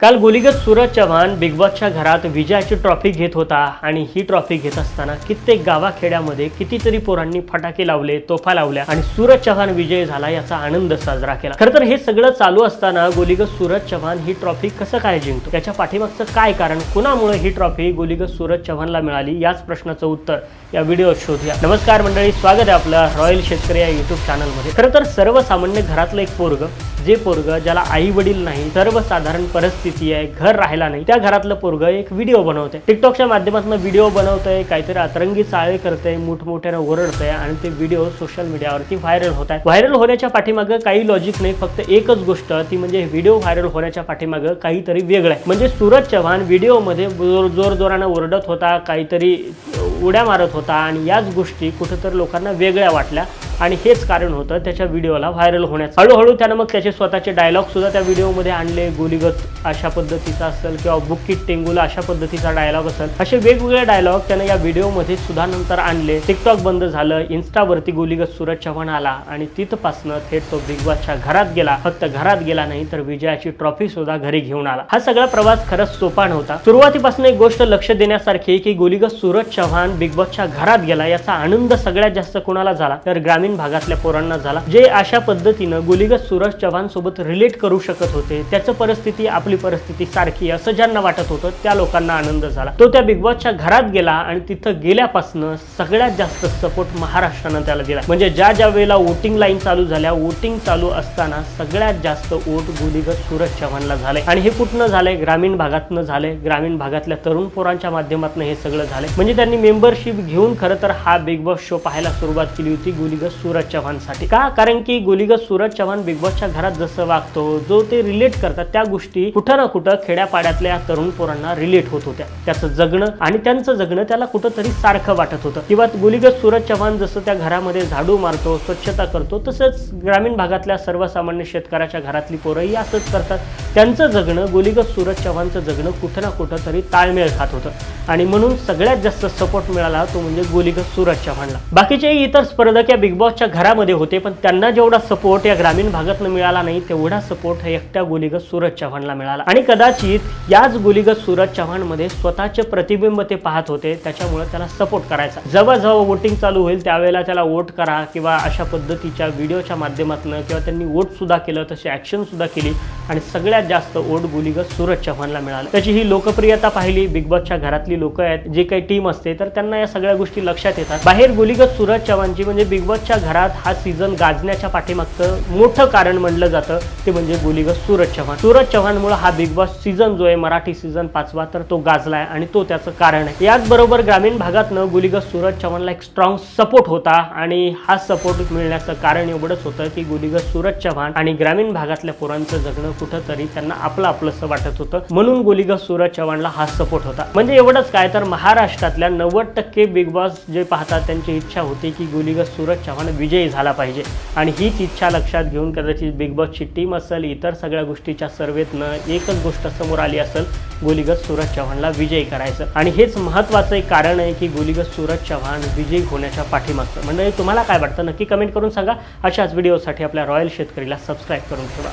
काल गोलीगत सूरज चव्हाण बिग बॉसच्या घरात विजयाची ट्रॉफी घेत होता आणि ही ट्रॉफी घेत असताना कित्येक गावाखेड्यामध्ये कितीतरी पोरांनी फटाके लावले तोफा लावल्या आणि सूरज चव्हाण विजय झाला याचा आनंद साजरा केला. खरं तर हे सगळं चालू असताना गोलीगत सूरज चव्हाण ही ट्रॉफी कसं काय जिंकतो? त्याच्या पाठीमागचं काय कारण? कुणामुळे ही ट्रॉफी गोलीगत सूरज चव्हाणला मिळाली? याच प्रश्नाचं उत्तर या व्हिडिओ शोधूया. नमस्कार मंडळी स्वागत आहे आपलं रॉयल शेतकरी या युट्यूब चॅनलमध्ये खरं तर सर्वसामान्य घरातलं एक पोरग जे पोरग ज्याला आई वडील नाही सर्वसाधारण परिस्थिती आहे घर राहिला नाही. त्या घरातलं पोरग एक व्हिडिओ बनवते टिकटॉकच्या माध्यमातून व्हिडिओ बनवतंय काहीतरी अतरंगी चाळे करतंय मोठमोठ्यानं ओरडतंय आणि ते व्हिडिओ सोशल मीडियावरती व्हायरल होत आहे व्हायरल होण्याच्या पाठीमागं काही लॉजिक नाही फक्त एकच गोष्ट ती म्हणजे व्हिडिओ व्हायरल होण्याच्या पाठीमागं काहीतरी वेगळं आहे. म्हणजे सूरज चव्हाण व्हिडिओमध्ये जोर जोरजोरानं ओरडत होता काहीतरी उड्या मारत होता आणि याच गोष्टी कुठेतरी लोकांना वेगळ्या वाटल्या. आणि हेच कारण होतं त्याच्या व्हिडिओला व्हायरल होण्याचं. हळूहळू त्यानं मग त्याचे स्वतःचे डायलॉग सुद्धा त्या व्हिडिओमध्ये आणले गोलीगत अशा पद्धतीचा असेल किंवा बुक्कीट टेंगुला अशा पद्धतीचा डायलॉग असेल. असे वेगवेगळे डायलॉग त्यानं या व्हिडिओमध्ये सुद्धा नंतर आणले. टिकटॉक बंद झालं इन्स्टावरती गोलीगत सूरज चव्हाण आला आणि तिथपासनं थेट तो बिग बॉसच्या घरात गेला. फक्त घरात गेला नाही तर विजयाची ट्रॉफी सुद्धा घरी घेऊन आला. हा सगळा प्रवास खरंच सोपा नव्हता. सुरुवातीपासून एक गोष्ट लक्ष देण्यासारखी की गोलीगत सूरज चव्हाण बिग बॉसच्या घरात गेला याचा आनंद सगळ्यात जास्त कोणाला झाला? तर ग्रामीण भागातल्या पोरांना झाला. जे अशा पद्धतीनं गोलीगत सुरज चव्हाण सोबत रिलेट करू शकत होते त्याचं परिस्थिती आपली परिस्थिती सारखी असं ज्यांना वाटत होतं त्या लोकांना आनंद झाला. तो त्या बिग बॉसच्या घरात गेला आणि तिथं गेल्यापासून सगळ्यात जास्त सपोर्ट महाराष्ट्रानं त्याला दिला. म्हणजे ज्या ज्या वेळेला वोटिंग लाईन चालू झाल्या वोटिंग चालू असताना सगळ्यात जास्त वोट गोलीगत सूरज चव्हाणला झाले. आणि हे कुठनं झालंय? ग्रामीण भागातनं झालंय. ग्रामीण भागातल्या तरुण पोरांच्या माध्यमातून हे सगळं झालंय. म्हणजे त्यांनी मेंबरशिप घेऊन खरं तर हा बिग बॉस शो पाहायला सुरुवात केली होती गोलीगत सूरज चव्हाणसाठी का? कारण की गोलीगत सूरज चव्हाण बिग बॉसच्या घरात जसं वागतो जो ते रिलेट करतात त्या गोष्टी कुठं ना कुठं खेड्यापाड्यातल्या तरुण पोरांना रिलेट होत होत्या. त्याचं जगणं आणि त्यांचं जगणं त्याला कुठंतरी सारखं वाटत होतं. किंवा गोलीगत सूरज चव्हाण जसं त्या घरामध्ये झाडू मारतो स्वच्छता करतो तसंच ग्रामीण भागातल्या सर्वसामान्य शेतकऱ्याच्या घरातली पोरंही असंच करतात. त्यांचं जगणं गोलीगत सूरज चव्हाणचं जगणं कुठं ना कुठं तरी ताळमेळ खात होतं. आणि म्हणून सगळ्यात जास्त सपोर्ट मिळाला तो म्हणजे गोलीगत सूरज चव्हाणला. बाकीचे इतर स्पर्धक या बिग बॉसच्या घरामध्ये होते पण त्यांना जेवढा सपोर्ट या ग्रामीण भागातनं मिळाला नाही तेवढा सपोर्ट हा एकट्या गोलीगत सूरज चव्हाणला मिळाला. आणि कदाचित याच गोलीगत सूरज चव्हाणमध्ये स्वतःचे प्रतिबिंब ते पाहत होते त्याच्यामुळे त्याला सपोर्ट करायचा. जवळजवळ वोटिंग चालू होईल त्यावेळेला त्याला वोट करा किंवा अशा पद्धतीच्या व्हिडिओच्या माध्यमातून किंवा त्यांनी वोट सुद्धा केलं तशी ऍक्शन सुद्धा केली. आणि सगळ्यात जास्त ओढ गुलिगत सूरज चव्हाणला मिळालं. त्याची ही लोकप्रियता पाहिली बिग बॉसच्या घरातली लोक आहेत जे काही टीम असते तर त्यांना या सगळ्या गोष्टी लक्षात येतात. बाहेर गोलीगत सूरज चव्हाणची म्हणजे बिग बॉसच्या घरात हा सीझन गाजण्याच्या पाठीमागचं मोठं कारण म्हणलं जातं ते म्हणजे गोलीगत सूरज चव्हाण. सूरज चव्हाणमुळे हा बिग बॉस सीझन जो आहे मराठी सीझन पाचवा तर तो गाजला आहे आणि तो त्याचं कारण आहे. याचबरोबर ग्रामीण भागातनं गोलीगत सूरज चव्हाणला एक स्ट्रॉंग सपोर्ट होता आणि हा सपोर्ट मिळण्याचं कारण एवढंच होतं की गोलीगत सूरज चव्हाण आणि ग्रामीण भागातल्या पोरांचं जगणं कुठंतरी त्यांना आपलं आपलंसं वाटत होतं. म्हणून गोलीगा सूरज चव्हाणला हा सपोर्ट होता. म्हणजे एवढंच काय तर महाराष्ट्रातल्या नव्वद टक्के बिग बॉस जे पाहतात त्यांची इच्छा होती की गोलीगा सूरज चव्हाण विजयी झाला पाहिजे. आणि हीच इच्छा लक्षात घेऊन कदाचित बिग बॉसची टीम असेल इतर सगळ्या गोष्टीच्या सर्वेतनं एकच गोष्ट समोर आली असेल गोलीगत सूरज चव्हाणला विजयी करायचं. आणि हेच महत्त्वाचं एक कारण आहे की गोलीगत सूरज चव्हाण विजयी होण्याच्या पाठीमागचं. म्हणजे तुम्हाला काय वाटतं? नक्की कमेंट करून सांगा. अशाच व्हिडिओसाठी आपल्या रॉयल शेतकरीला सबस्क्राईब करून ठेवा.